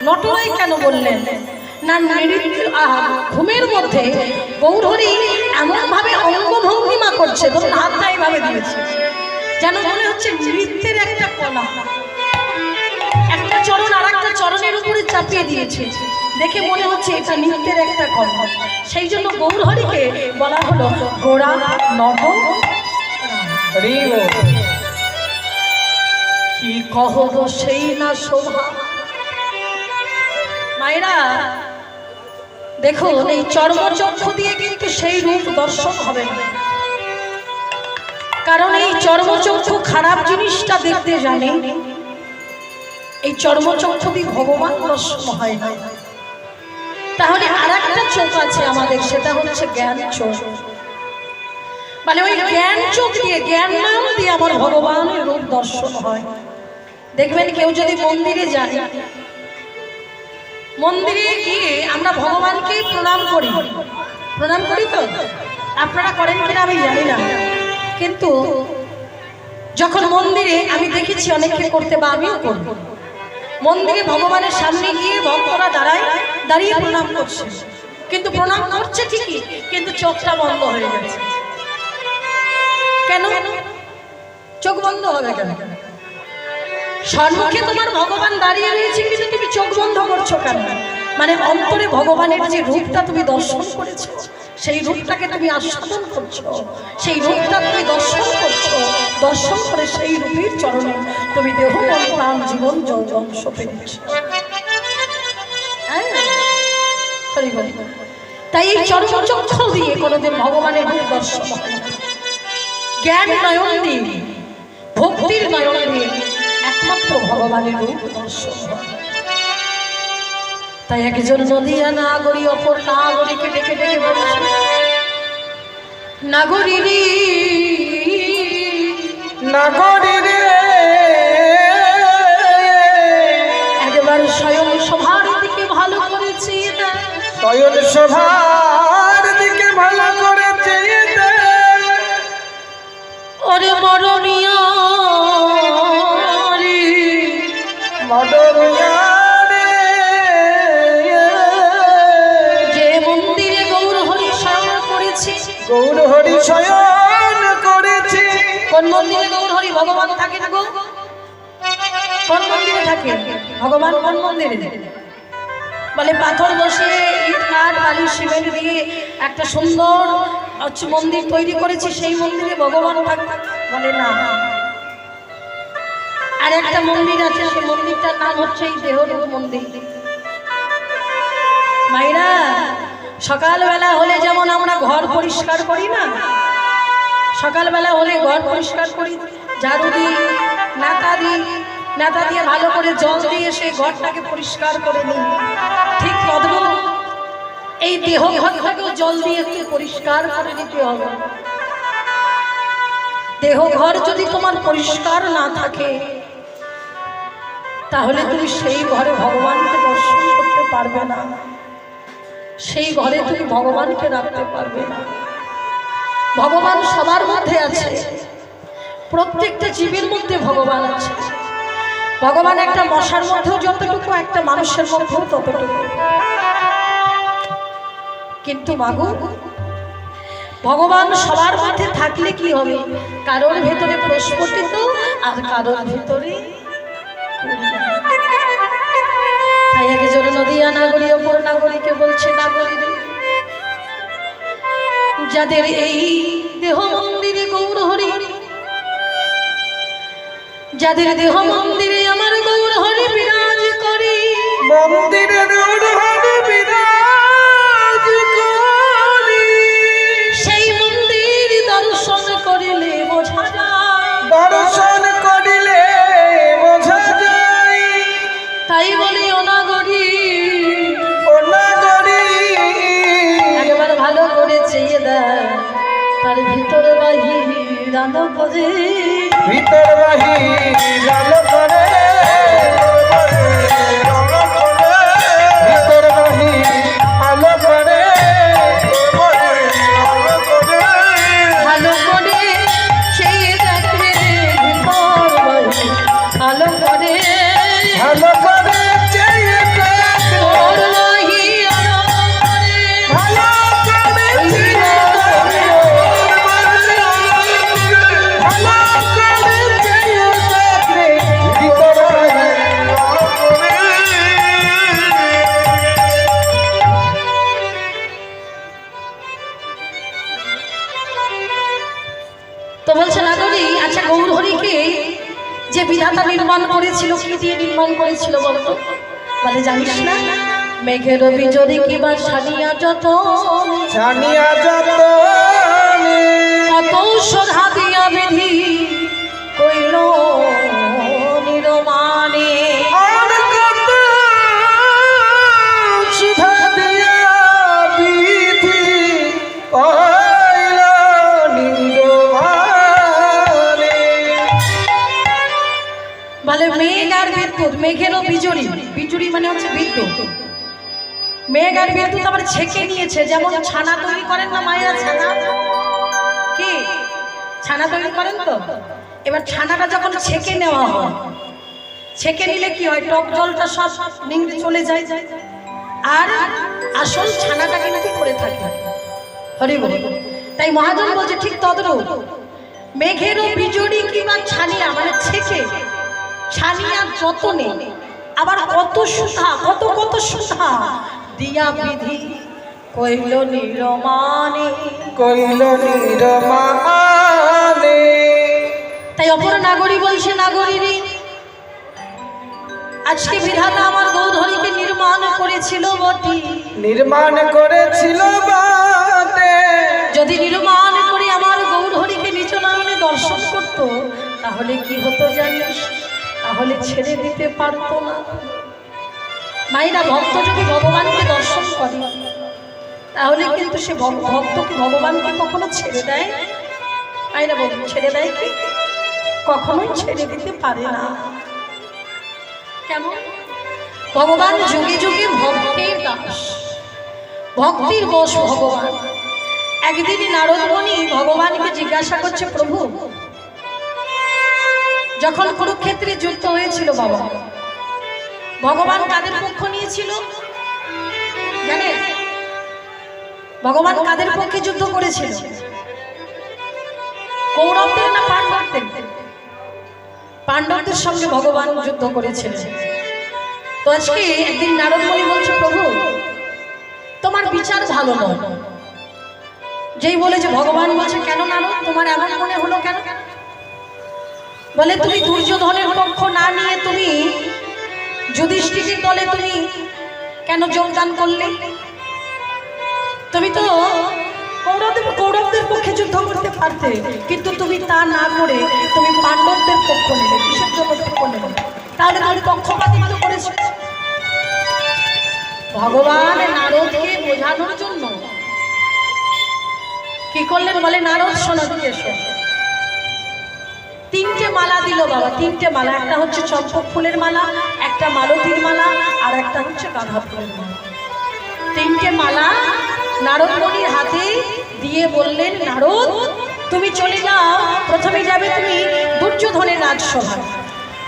নটরাই কেন বললেন? না ঘুমের মধ্যে গৌরহরি এমন ভাবে অঙ্গভঙ্গিমা করছে ধরুন হাতটা এইভাবে দিয়েছে যেন মনে হচ্ছে নৃত্যের একটা কলা একটা চরণ আর একটা চরণের উপরে চাপিয়ে দিয়েছে। দেখে মনে হচ্ছে এটা নৃত্যের একটা কলা সেই জন্য গৌরহরিকে বলা হলো গোড়া নব কি কহ সেই না শোভা? মায়েরা, দেখুন, এই চর্মচক্ষু দিয়ে কিন্তু সেই রূপ দর্শন হবে না। কারণ এই চর্মচক্ষু খারাপ জিনিসটা দেখতে জানে। এই চর্মচক্ষু দিয়ে ভগবান দর্শন হয় না। তাহলে আর একটা চোখ আছে আমাদের, সেটা হচ্ছে জ্ঞান চোখ। মানে ওই জ্ঞান চোখ দিয়ে, জ্ঞান নাম দিয়ে আমার ভগবানের রূপ দর্শন হয়। দেখবেন কেউ যদি মন্দিরে যায় মন্দিরে গিয়ে আমরা ভগবানকে প্রণাম করি। প্রণাম করি তো? আপনারা করেন কিনা আমি জানি না। কিন্তু যখন মন্দিরে আমি দেখেছি অনেকে করতে বা আমিও করব। মন্দিরে ভগবানের সামনে গিয়ে ভক্তরা দাঁড়ায়, দাঁড়িয়ে প্রণাম করছে। কিন্তু প্রণাম করছে ঠিকই, কিন্তু চোখটা বন্ধ হয়ে গেছে। কেন? চোখ বন্ধ হবে কেন? সম্মুখে তোমার ভগবান দাঁড়িয়ে রয়েছে কিন্তু তুমি চোখ বন্ধ করছ কেন? মানে অন্তরে ভগবানের যে রূপটা তুমি দর্শন করেছ, সেই রূপটাকে তুমি আস্বাদন করছ, সেই রূপটা তুমি দর্শন করছ, দর্শন করে সেই রূপের চরণে তুমি দেহ প্রাণ, জীবন, যৌবন সপে হ্যাঁ? তাই এই চরমচক্ষু দিয়ে কোনোদিন ভগবানের রূপ দর্শন জ্ঞান নয়ন দিয়ে, ভক্তির নয়ন দিয়ে একমাত্র ভগবানের রূপ দর্শন তাই একজন নদিয়া নাগরী অপর নাগরীকে ডেকে ডেকে বলছে নাগরী নাগরী একবার স্বয়ং সভার দিকে ভালো করেছি শয়ন সভার দিকে ভালো করে চেয়ে ওরে মরমিয়া যে মন্দিরে গৌর হরি স্মরণ করেছি। গৌর হরি শয়ন করেছি। কোন মন্দিরে গৌর হরি ভগবান থাকেন গো? কোন মন্দিরে থাকে ভগবান কোন মন্দিরে? বলে পাথর বসে ইট কাঠ বালি সিমেন্ট দিয়ে একটা সুন্দর মন্দির তৈরি করেছি। সেই মন্দিরে ভগবান থাকে বলে না। আর একটা মন্দির আছে, সেই মন্দিরটার নাম হচ্ছে এই দেহরূপ মন্দির। মাইরা সকালবেলা হলে যেমন আমরা ঘর পরিষ্কার করি না, সকালবেলা হলে ঘর পরিষ্কার করি, ঝাড়ু দিই, নাতা দিই, নাতা দিয়ে ভালো করে জল দিয়ে সেই ঘরটাকে পরিষ্কার করে নিই। ঠিক তদ্রুপ এই দেহ ঘরটাকেও জল দিয়ে পরিষ্কার করে নিতে হবে। দেহ ঘর যদি তোমার পরিষ্কার না থাকে তাহলে তুমি সেই ঘরে ভগবানকে দর্শন করতে পারবে না। সেই ঘরে তুমি ভগবানকে রাখতে পারবে না। ভগবান সবার মধ্যে আছে। প্রত্যেকটা জীবের মধ্যে ভগবান আছে। ভগবান একটা মশার মধ্যেও যতটুকু, একটা মানুষের মধ্যেও ততটুকু। কিন্তু মাগু ভগবান সবার মধ্যে থাকলে কি হবে? কারোর ভেতরে প্রস্ফুটিত আর কারোর ভেতরে যাদের এই দেহ মন্দিরে গৌর হরি যাদের দেহ মন্দিরে আমার গৌর হরি বিরাজ করি। মন্দিরে গৌর হরি বিরাজ আলো করে ভিতর বাহির আলো দিয়ে নির্মাণ করেছিল বলতো? বলে জানিস না? মেঘের বিজরি কিবা সানিয়া যত সানিয়া যত কত সোধা দিয়া বিধি বিদ্যুৎ মেঘেরও বিজুরি বিজুরি মানে হচ্ছে বিদ্যুৎ। মেঘ আর বিদ্যুৎ আবার ছেঁকে নিয়েছে, যেমন ছানা তৈরি করেন না মায়েরা ছানা? কি? ছানা তৈরি করেন তো? এবার ছানাটা যখন ছেঁকে নেওয়া হয়, ছেঁকে নিলে কি হয়? টক জলটা সব নিংড়ে চলে যায়। আর আসল ছানাটা কিন্তু করে থাকে। হরি বল। তাই মহাজন বলছে, ঠিক তদরূপ। মেঘেরও বিজুড়ি কিংবা ছানিয়া মানে ছেঁকে ছানিয়া যতনে আবার কত সুধা কত কত সুধা। দিয়া বিধি কইল নিরমানে। কইল নির্মাণে তাই অপর নাগরী বলছে নাগরিনী আজকে বিধাতা আমার গৌধরীকে নির্মাণ করেছিল বটি। নির্মাণ করেছিল বাটে। যদি নির্মাণ করে আমার গৌরহরিকে নিজ নয়নে দর্শন করত তাহলে কি হতো জানিস? তাহলে ছেড়ে দিতে পারতো না। মাইরা ভক্ত যদি ভগবানকে দর্শন করে, তাহলে কিন্তু সে ভগ- ভক্ত কি ভগবানকে কখনো ছেড়ে দেয়? মাইরা বল ছেড়ে দেয় কি? কখনোই ছেড়ে দিতে পারে না। কেমন? ভগবান যুগে যুগে ভক্তির দাস। ভক্তির বশ ভগবান। একদিন নারদমণি ভগবানকে জিজ্ঞাসা করছে, প্রভু যখন কুরুক্ষেত্রে যুদ্ধ হয়েছিল বাবা, ভগবান কাদের পক্ষ নিয়েছিল? ভগবান কাদের পক্ষে যুদ্ধ করেছিল? কৌরবদের না পাণ্ডবদের? পাণ্ডবদের সঙ্গে ভগবান যুদ্ধ করেছিলেন তো আজকে একদিন নারদমণি বলছে, প্রভু, তোমার বিচার ভালো নয়। যেই বলে যে ভগবান বলছে, কেন নারদ, তোমার এমন মনে হলো কেন? বলে তুমি দুর্যোধনের পক্ষ না নিয়ে তুমি যুধিষ্ঠিরের দলে তুমি কেন যোগদান করলে? তুমি তো কৌরবদের কৌরবদের পক্ষে যুদ্ধ করতে পারতে, কিন্তু তুমি তা না করে তুমি পাণ্ডবদের পক্ষ নেবে কিসের জন্য পক্ষ নেবে তাহলে তুমি পক্ষপাতিত্ব করেছ। ভগবান নারদকে বোঝানোর জন্য কি করলেন বলে নারদ শোনা দিয়ে তিনটে মালা দিল বাবা, তিনটে মালা। একটা হচ্ছে চম্পক ফুলের মালা, একটা মালতির মালা, আর একটা হচ্ছে গাঁধা ফুলের মালা। তিনটে মালা নারদমণির হাতে দিয়ে বললেন, নারদ, তুমি চলে যাও। প্রথমে যাবে তুমি দুর্যোধনের রাজসভায়।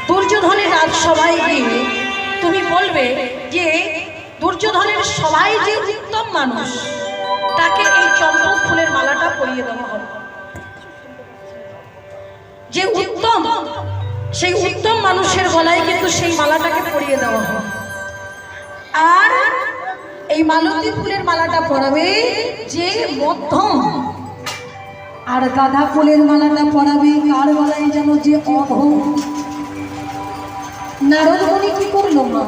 দুর্যোধনের রাজসভায় গিয়ে তুমি বলবে যে, দুর্যোধনের সবাই যে উত্তম মানুষ, তাকে এই চম্পক ফুলের মালাটা পরিয়ে দেওয়া হবে। যে উত্তম, সেই উত্তম মানুষের গলায় কিন্তু সেই মালাটাকে পরিয়ে দেওয়া হবে আর এই মালতী ফুলের মালাটা পরাবে যে মধ্যম। আর গাঁদা ফুলের মালাটা পরাবে কার গলায় যেন যে অধম। নারদমণি কি করল মা?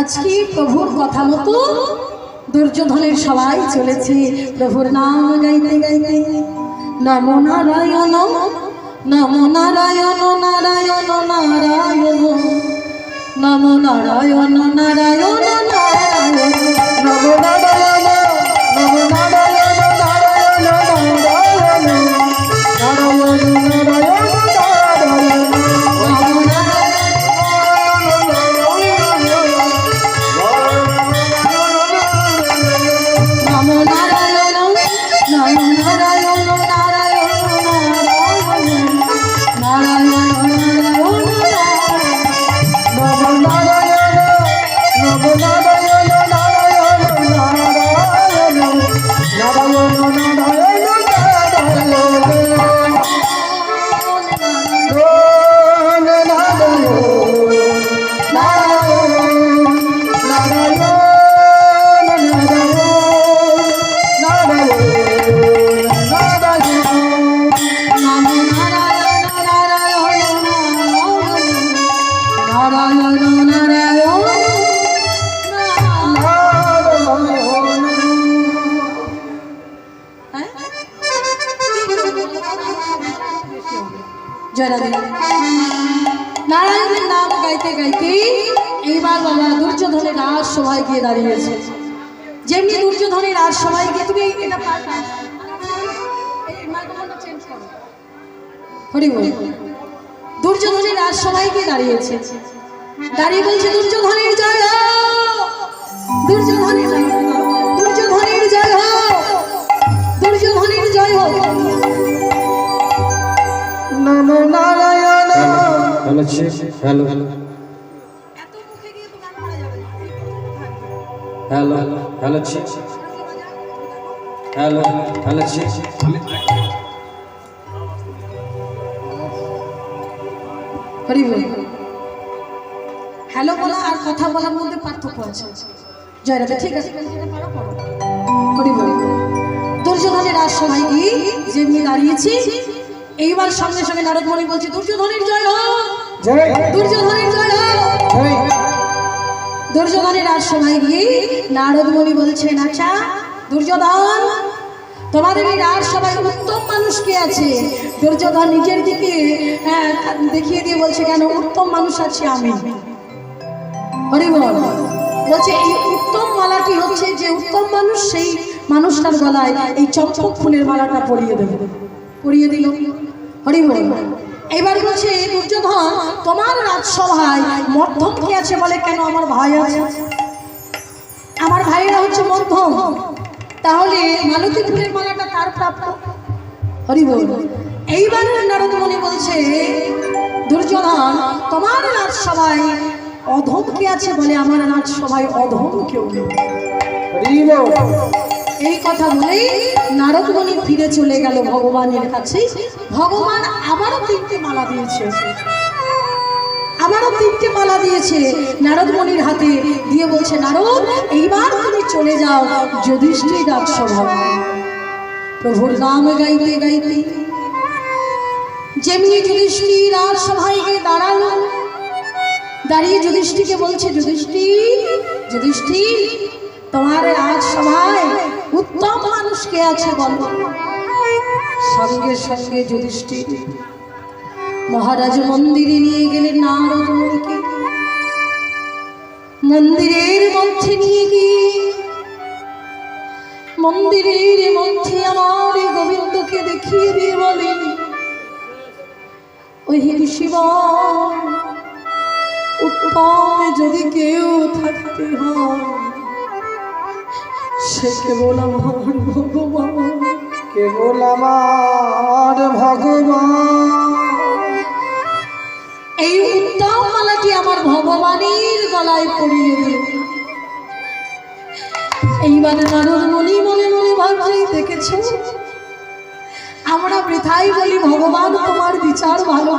আজকে প্রভুর কথা মতো দুর্যোধনের সবাই চলেছে। প্রভুর নাম গাইতে গাইতে নম নারায়ণ নম নারায়ণ নারায়ণ নারায়ণ নম নারায়ণ নারায়ণ নারায়ণ নম নারায়ণ হরি বল দুর্যোধনের রাজ সভায় গিয়ে দাঁড়িয়েছে। দাঁড়িয়ে বলছে দুর্যোধনের জয় দুর্যোধনের জয় হোক দুর্যোধনের জয় হোক দুর্যোধনের জয় হোক নমো নারায়ণ। Hello hello hello. এত মুখে গিয়ে তো গান করা যাবে না। Hello hello hello hello Hari বল। হ্যালো বলা আর কথা বলার মধ্যে পার্থক্য আছে। জয় রাধা ঠিক আছে। হরি দুর্যোধনের আর সবাই কি যেমনি দাঁড়িয়েছি এইবার সঙ্গে সঙ্গে নারদমণি বলছে দুর্যোধনের জয় হোক! দুর্যোধনের জয় হোক! জয়। দুর্যোধনের আর সময় গিয়ে নারদমণি বলছেন আচ্ছা দুর্যোধন তোমাদের এই সবাই উত্তম মানুষ কে আছে? দুর্যোধন নিজের দিকে হ্যাঁ, দেখিয়ে দিয়ে বলছে কেন? উত্তম মানুষ আছে আমি। হরি বল। বলছে এই উত্তম মালাটি হচ্ছে যে উত্তম মানুষ সেই মানুষটার গলায় এই চম্পক ফুলের মালাটা পরিয়ে দেবে। পরিয়ে দিল। হরি বল। এবার বলছে দুর্যোধন তোমার রাজসভায় মধ্যম কে আছে বলে কেন আমার ভাই আছে? আমার ভাইয়েরা হচ্ছে মধ্যম। তাহলে মালতী ফুলের মালাটা তার প্রাপ্য? হরি বল। এইবার নারদমণি বলছে দুর্যোধন তোমার নাচ সবাই অধম কে আছে বলে আমার নাচ সবাই অধম কেউ এই কথা বলেই নারদমণি ফিরে চলে গেল ভগবানের কাছে। ভগবান আবারও তিনটে মালা দিয়েছে। আবারও তিনটে মালা দিয়েছে নারদমণির হাতে। দিয়ে বলছে, নারদ, এইবার তুমি চলে যাও যুধিষ্ঠির রাজসভা প্রভুর নাম গাইতে গাইতে যেমনি যুধিষ্ঠির রাজসভায় গিয়ে দাঁড়াল, দাঁড়িয়ে যুধিষ্ঠিকে বলছে, যুধিষ্ঠির যুধিষ্ঠির, তোমার আজ সভায় উত্তম মানুষ কে আছে বলো? সঙ্গে সঙ্গে যুধিষ্ঠির মহারাজ মন্দিরে নিয়ে গেলেন নারদ মুনিকে। মন্দিরের মধ্যে নিয়ে গিয়ে, মন্দিরের মধ্যে আমার গোবিন্দকে দেখিয়ে দিয়ে বলেন, ওই শিব উত্তম যদি কেউ থাকতে হয়, সে কেবল আমার ভগবান। কেবল আমার ভগবান। এই উত্তম মালাটি আমার ভগবানের গলায় পরিয়ে দিল। এইবারে নারদ মনি মনে মনে ভাবছে, দেখেছ? আমরা বৃথাই বলি, ভগবান, তোমার বিচার ভালো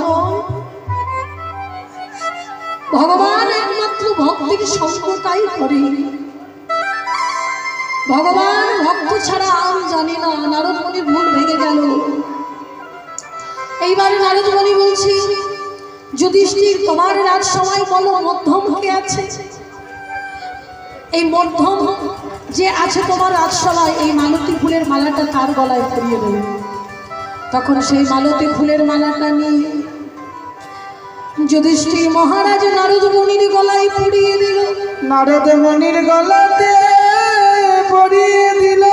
ভগবান একমাত্র ভক্তির সঙ্গটাই করে। ভগবান ভক্ত ছাড়া আম জানি না, নারদ মনির ভুল ভেঙে গেল। এইবারে নারদ মনি বলছি যুধিষ্ঠির তোমার রাজ সময় বলো মধ্যম হয়ে আছে? এই মধ্যম যে আছে তোমার রাজসভায় এই মালতী ফুলের মালাটা তার গলায় পরিয়ে দেবে? তখন সেই মালতী ফুলের মালাটা নিয়ে যুধিষ্ঠির মহারাজ নারদ মুনির গলায় পরিয়ে দিল। নারদ মনির গলাতে পরিয়ে দিল।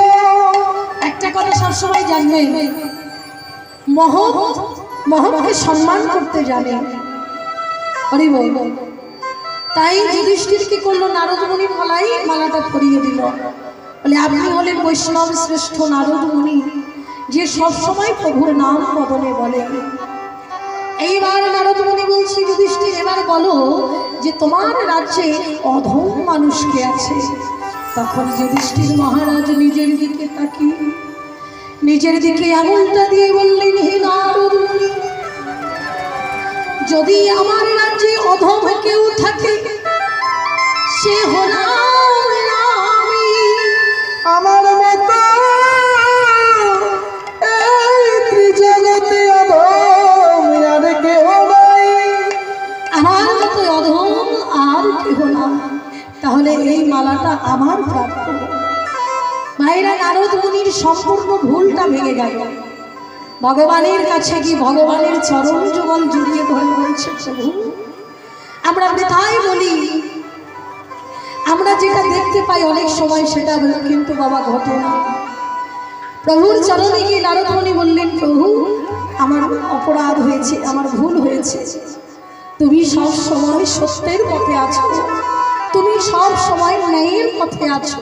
একটা কথা সবসময় জানবে মহৎ মহৎকে সম্মান করতে জানে। হরি বল তাই যুধিষ্ঠির কি করল নারদ মুনির গলায় মালাটা পরিয়ে দিল। বলে, আপনি হলেন বৈষ্ণব শ্রেষ্ঠ নারদ মুনি যে সবসময় প্রভুর নাম বদনে বলে। এইবার নারদ মুনি বলছি, যুধিষ্ঠির, এবার বলো যে তোমার রাজ্যে অধম মানুষকে আছে। তখন যুধিষ্ঠির মহারাজ নিজের দিকে তাকিয়ে, নিজের দিকে আঙুলটা দিয়ে বললেন, হে নারদ মুনি যদি আমার রাজ্যে অধম কেউ থাকে সে হলাম আমি। আমার মতো এই ত্রিজগতে অধম আর কেউ নাই। আমার মতো অধম আর কেহ তাহলে এই মালাটা আমার প্রাপ্য। ভাইরা নারদ মুনির সম্পূর্ণ ভুলটা ভেঙে গেল। ভগবানের কাছে কি ভগবানের চরণ যুগল জড়িয়ে ধরে বলছে আমরা বৃথাই বলি, আমরা যেটা দেখতে পাই অনেক সময় সেটা কিন্তু বাবা ঘটে না প্রভুর চরণে গিয়ে নারদমণি বললেন, প্রভু, আমার অপরাধ হয়েছে, আমার ভুল হয়েছে। তুমি সব সময় সত্যের পথে আছো। তুমি সব সময় ন্যায়ের পথে আছো।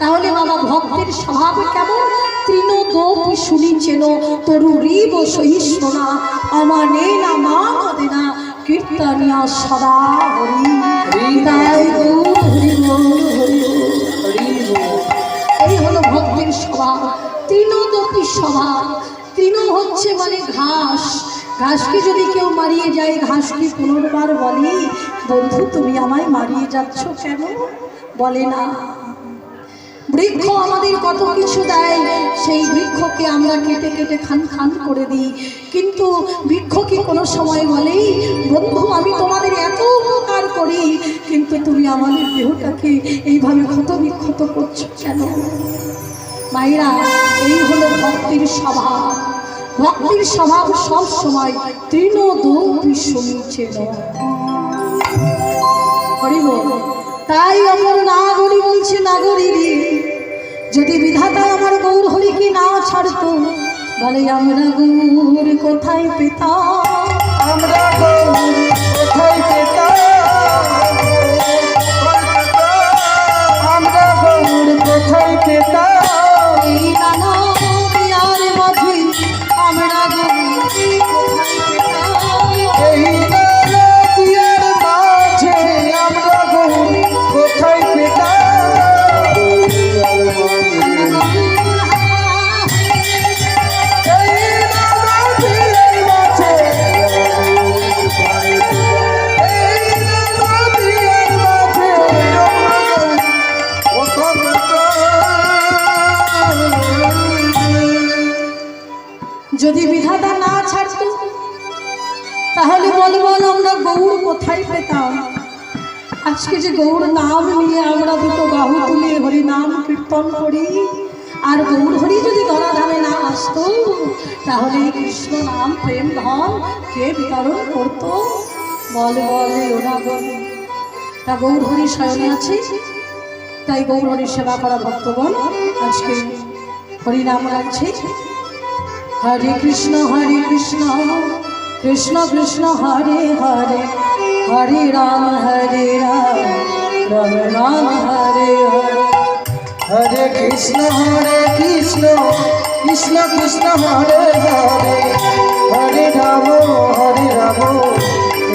তাহলে বাবা, ভক্তের স্বভাব কেমন? তৃণ দোপি শুনি শুনিছেন তরু রিব সহিষ্ণুনা আমানে না মা মদে না, কীর্তনিয়া সদা হরি। হৃদয় হরি হরি এই হলো ভক্তের স্বভাব তৃণদপি স্বভাব। তৃণ হচ্ছে মানে ঘাস। ঘাসকে যদি কেউ মারিয়ে যায়, ঘাসকে পুনর্বার বলে, বন্ধু, তুমি আমায় মারিয়ে যাচ্ছ কেন? বলে না। বৃক্ষ আমাদের কত কিছু দেয়, সেই বৃক্ষকে আমরা কেটে কেটে খান খান করে দিই। কিন্তু বৃক্ষ কি কোনো সময় বলেই বন্ধু, আমি তোমাদের এত উপকার করি, কিন্তু তুমি আমাদের দেহটাকে এইভাবে ক্ষত বিক্ষত করছ কেন? মায়েরা, এই হলো ভক্তির স্বভাব। ভক্তির স্বভাব সব সময় তৃণ দৌড়ি তাই অমর নাগরী বলছে নাগরী যদি বিধাতা আমার গৌর হরিকে না ছাড়তো, বলে আমরা গৌর কোথায় পেতা আমরা কোথায় পেতা আমরা গৌর কোথায় পেতাম? বলে বলে তা গৌর হরি স্বয়নে আছে। তাই গৌর হরির সেবা করা ভক্তগণ আজকে হরিনাম রাখছে হরে কৃষ্ণ হরে কৃষ্ণ কৃষ্ণ কৃষ্ণ, হরে হরে হরে রাম হরে রাম রাম রাম, হরে হরে। হরে কৃষ্ণ হরে কৃষ্ণ কৃষ্ণ কৃষ্ণ, হরে হরে। হরে রাম হরে রাম।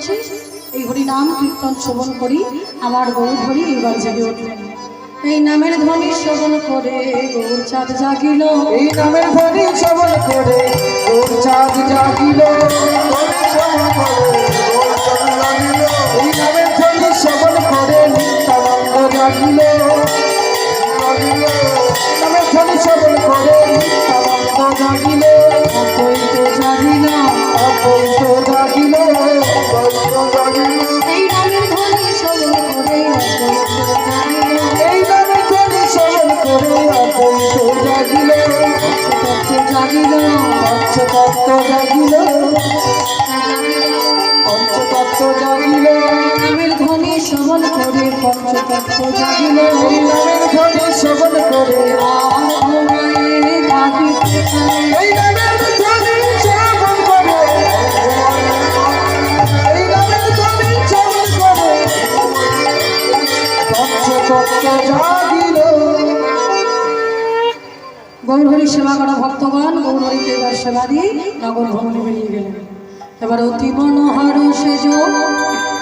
করছে। এই হরি নাম, কীর্তন, শ্রবণ করি। আমার গৌর হরি এবার জেগে উঠলেন। এই নামের ধ্বনি শ্রবণ করে গৌর চাঁদ জাগিল। এই নামের ধ্বনি শ্রবণ ধ্বনি শ্রবণ করে জাগিল গৌরহরি সেবা করা ভক্তগণ গৌরহরিকে এবার সেবা দিয়ে নগর ভ্রমণে বেরিয়ে গেলেন। এবার অতি মনোহর সেজ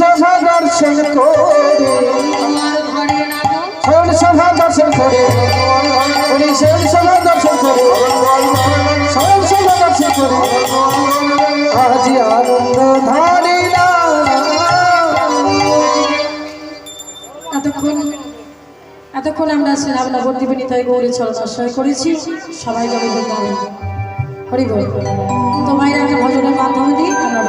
সভা দর্শন করে। তোমার ঘরে না গো? স্বয়ং সভা দর্শন করে। উনি সভা দর্শন করে। সভা দর্শন করে। আজ আনন্দ এতক্ষণ এতক্ষণ আমরা শ্রীরাম নবদ্বীপে নিতাই গৌরী চরণ করেছি। সবাই বৃন্দাবন হরি বল। তো মায়ের একটা ভজনের মাধ্যমে দিই আমরা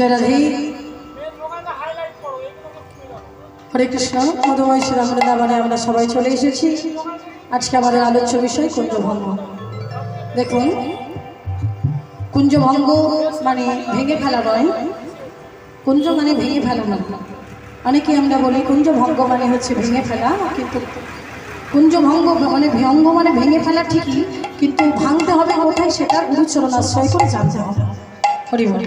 জয় রাধে হরে কৃষ্ণ মধুময় শ্রী রামদাবানে আমরা সবাই চলে এসেছি। আজকে আমাদের আলোচ্য বিষয় কুঞ্জভঙ্গ। দেখুন কুঞ্জভঙ্গ মানে ভেঙে ফেলা নয়। কুঞ্জ মানে ভেঙে ফেলা নয়। অনেকে আমরা বলি কুঞ্জভঙ্গ মানে হচ্ছে ভেঙে ফেলা কিন্তু কুঞ্জভঙ্গ মানে ভঙ্গ মানে ভেঙে ফেলা ঠিকই কিন্তু ভাঙতে হবে কোথায় সেটা গুরুচরণ আশ্রয় করে জানতে হবে। হরি বল।